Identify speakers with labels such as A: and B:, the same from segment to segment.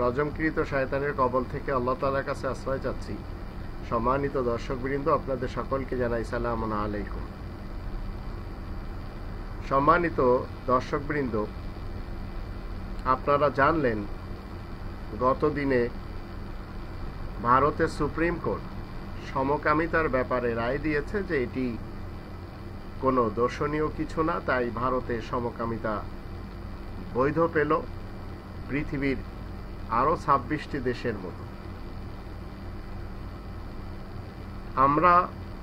A: রজমকৃত শয়তানের কবল থেকে আল্লাহ তালার কাছে আশ্রয় চাচ্ছি। সম্মানিত দর্শকবৃন্দ, আপনাদের সকলকে জানাই সালাম আলাইকুম। সম্মানিত দর্শকবৃন্দ, আপনারা জানলেন, গত দিনে ভারতের সুপ্রিম কোর্ট সমকামিতার ব্যাপারে রায় দিয়েছে যে এটি কোনো দর্শনীয় কিছু না, তাই ভারতে সমকামিতা বৈধ পেল। পৃথিবীর আরও ছাব্বিশটি দেশের মতো। আমরা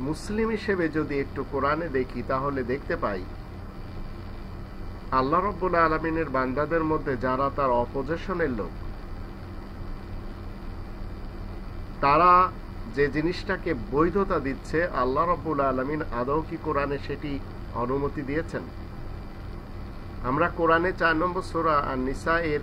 A: মুসলিম হিসেবে যদি একটু কোরআনে দেখি, তাহলে দেখতে পাই, আল্লাহ রব্বুল আলমিনের বান্দাদের মধ্যে যারা তার অপোজিশনের লোক, তারা যে জিনিসটাকে বৈধতা দিচ্ছে, আল্লাহ রব্বুল আলমিন আদৌ কি কোরআনে সেটি অনুমতি দিয়েছেন? আমরা কোরআনে চার নম্বর সোরা আর নিসা এর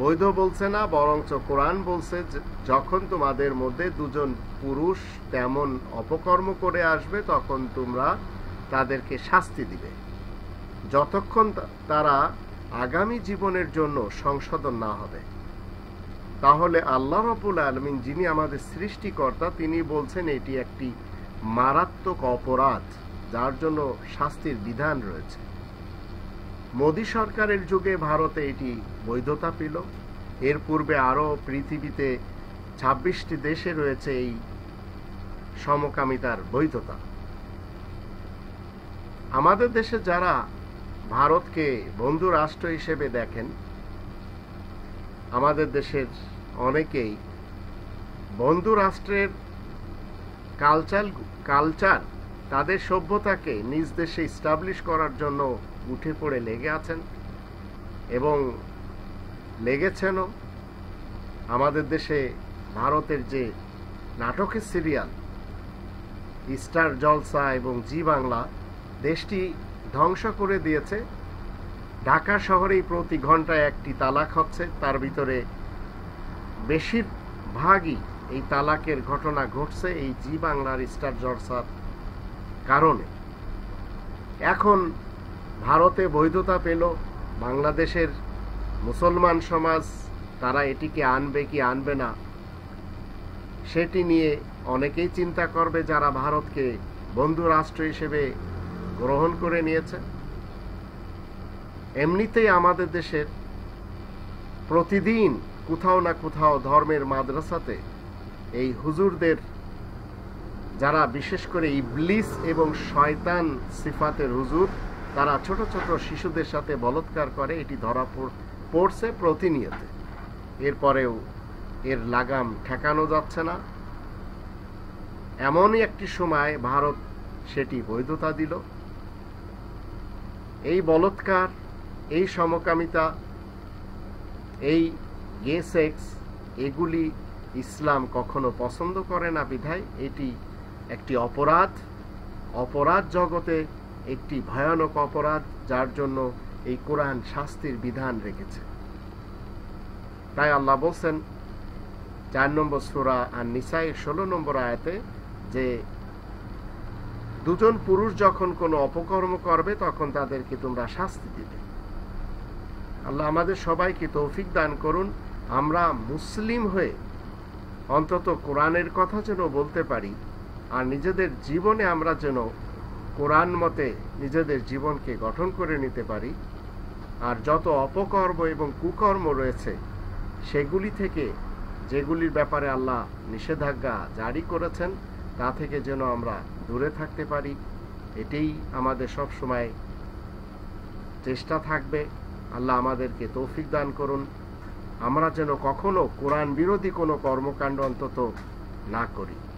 A: বৈধ বলছে না, বরঞ্চ কোরআন বলছে যখন তোমাদের মধ্যে দুজন পুরুষ তেমন অপকর্ম করে আসবে, তখন তোমরা তাদেরকে শাস্তি দিবে। যতক্ষণ তারা আগামী জীবনের জন্য সংশোধন না হবে। তাহলে আল্লাহ রবুল আলমিন, যিনি আমাদের সৃষ্টিকর্তা, তিনি বলছেন এটি একটি মারাত্মক অপরাধ, যার জন্য শাস্তির বিধান রয়েছে। মোদী সরকারের যুগে ভারতে এটি বৈধতা পেল। এর পূর্বে আরও পৃথিবীতে ছাব্বিশটি দেশে রয়েছে এই সমকামিতার বৈধতা। আমাদের দেশে যারা ভারতকে বন্ধু রাষ্ট্র হিসেবে দেখেন, আমাদের দেশের অনেকেই বন্ধু রাষ্ট্রের কালচার কালচার, তাদের সভ্যতাকে নিজ দেশে স্টাবলিশ করার জন্য উঠে পড়ে লেগে আছেন এবং লেগেছেনও আমাদের দেশে ভারতের যে নাটকের সিরিয়াল স্টার জলসা এবং জি বাংলা, দেশটি ধ্বংস করে দিয়েছে। ঢাকা শহরেই প্রতি ঘন্টায় একটি তালাক হচ্ছে। তার ভিতরে বেশিরভাগই এই তালাকের ঘটনা ঘটছে এই জি বাংলার স্টার জলসার কারণে। এখন ভারতে বৈধতা পেল, বাংলাদেশের মুসলমান সমাজ তারা এটিকে আনবে কি আনবে না, সেটি নিয়ে অনেকেই চিন্তা করবে যারা ভারতকে বন্ধু রাষ্ট্র হিসেবে গ্রহণ করে নিয়েছে। এমনিতেই আমাদের দেশের প্রতিদিন কোথাও না কোথাও ধর্মের মাদ্রাসাতে এই হুজুরদের যারা বিশেষ করে ইবলিস এবং শয়তান সিফাতের হুজুর তারা ছোট ছোট শিশুদের সাথে বলৎকার করে, এটি ধরা পড়ছে প্রতিনিয়ত। এরপরেও এর লাগাম ঠেকানো যাচ্ছে না। এমনই একটি সময় ভারত সেটি বৈধতা দিল। এই বলৎকার, এই সমকামিতা, এই গে সেক্স এগুলি ইসলাম কখনো পছন্দ করে না বিধায় এটি একটি অপরাধ। অপরাধ জগতে একটি ভয়ানক অপরাধ যার জন্য এই কোরআন শাস্তির বিধান রেখেছে। তাই আল্লাহ বলছেন, চার নম্বর সুরা আর নিসাইয়ের ষোলো নম্বর আয়াতে যে দুজন পুরুষ যখন কোনো অপকর্ম করবে, তখন তাদেরকে তোমরা শাস্তি দিবে। আল্লাহ আমাদের সবাইকে তৌফিক দান করুন। আমরা মুসলিম হয়ে অন্তত কোরআনের কথা যেন বলতে পারি, আর নিজেদের জীবনে আমরা যেন কোরআন মতে নিজেদের জীবনকে গঠন করে নিতে পারি, আর যত অপকর্ম এবং কুকর্ম রয়েছে, সেগুলি থেকে যেগুলির ব্যাপারে আল্লাহ নিষেধাজ্ঞা জারি করেছেন, তা থেকে যেন আমরা দূরে থাকতে পারি, এটাই আমাদের সব সময় চেষ্টা থাকবে। আল্লাহ আমাদেরকে তৌফিক দান করুন। আমরা যেন কখনো কোরআন বিরোধী কোনো কর্মকাণ্ড অন্তত না করি।